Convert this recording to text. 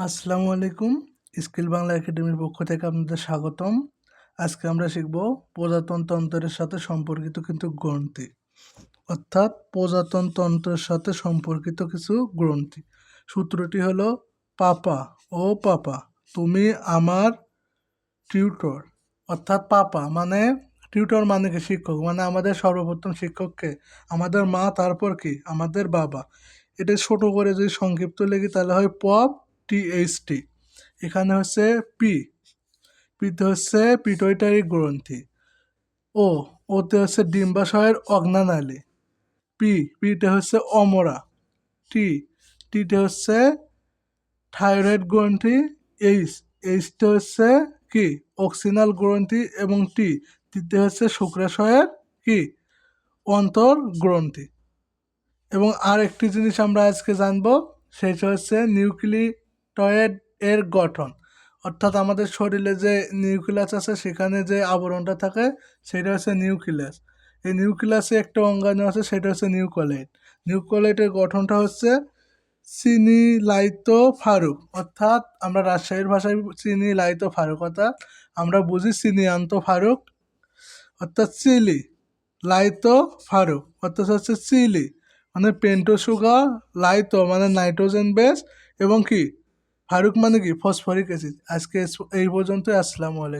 আসসালামু আলাইকুম, স্কিল বাংলা একাডেমির পক্ষ থেকে আপনাদের স্বাগতম। আজকে আমরা শিখব প্রজাতন্ত্র তন্ত্রের সাথে সম্পর্কিত কিন্তু গ্রন্থি। অর্থাৎ প্রজাতন তন্ত্রের সাথে সম্পর্কিত কিছু গ্রন্থি। সূত্রটি হলো পাপা, ও পাপা, তুমি আমার টিউটর। অর্থাৎ পাপা মানে টিউটর মানে কি? শিক্ষক মানে আমাদের সর্বপ্রথম শিক্ষককে আমাদের মা, তারপর কি? আমাদের বাবা। এটা ছোট করে যদি সংক্ষিপ্ত লিখি তাহলে হয় পপ টিএইচটি এখানে হচ্ছে পি পিতে হচ্ছে পিটুইটারি গ্রন্থি ও ওতে হচ্ছে ডিম্বাশয়ের অগ্নানালী পি পিতে হচ্ছে অমরা টি টিতে হচ্ছে থাইরয়েড গ্রন্থি এইচ এইচতে হচ্ছে কি? অক্সিনাল গ্রন্থি এবং টি টিতে হচ্ছে শুক্রাশয়ের কি? অন্তর গ্রন্থি। এবং আর একটি জিনিস আমরা আজকে জানব, সেটা হচ্ছে নিউক্লি টয়েড এর গঠন। অর্থাৎ আমাদের শরীরে যে নিউক্লিয়াস আছে, সেখানে যে আবরণটা থাকে, সেটা হচ্ছে নিউক্লিয়াস। এই নিউক্লিয়াসে একটা অঙ্গাণু আছে, সেটা হচ্ছে নিউকোলাইট নিউকোলাইটের গঠনটা হচ্ছে চিনি লাইতো ফারুক অর্থাৎ আমরা রাজশাহীর ভাষায় চিনি লাইতো ফারুক অর্থাৎ আমরা বুঝি চিনি আন্ত ফারুক অর্থাৎ চিলি লাইতো ফারুক অর্থাৎ হচ্ছে চিলি মানে পেন্টো সুগার লাইতো মানে নাইট্রোজেন বেস, এবং কি? ফারুক মানে কি? Phosphoric acid. আজকে এই পর্যন্তই আসসালামু আলাইকুম।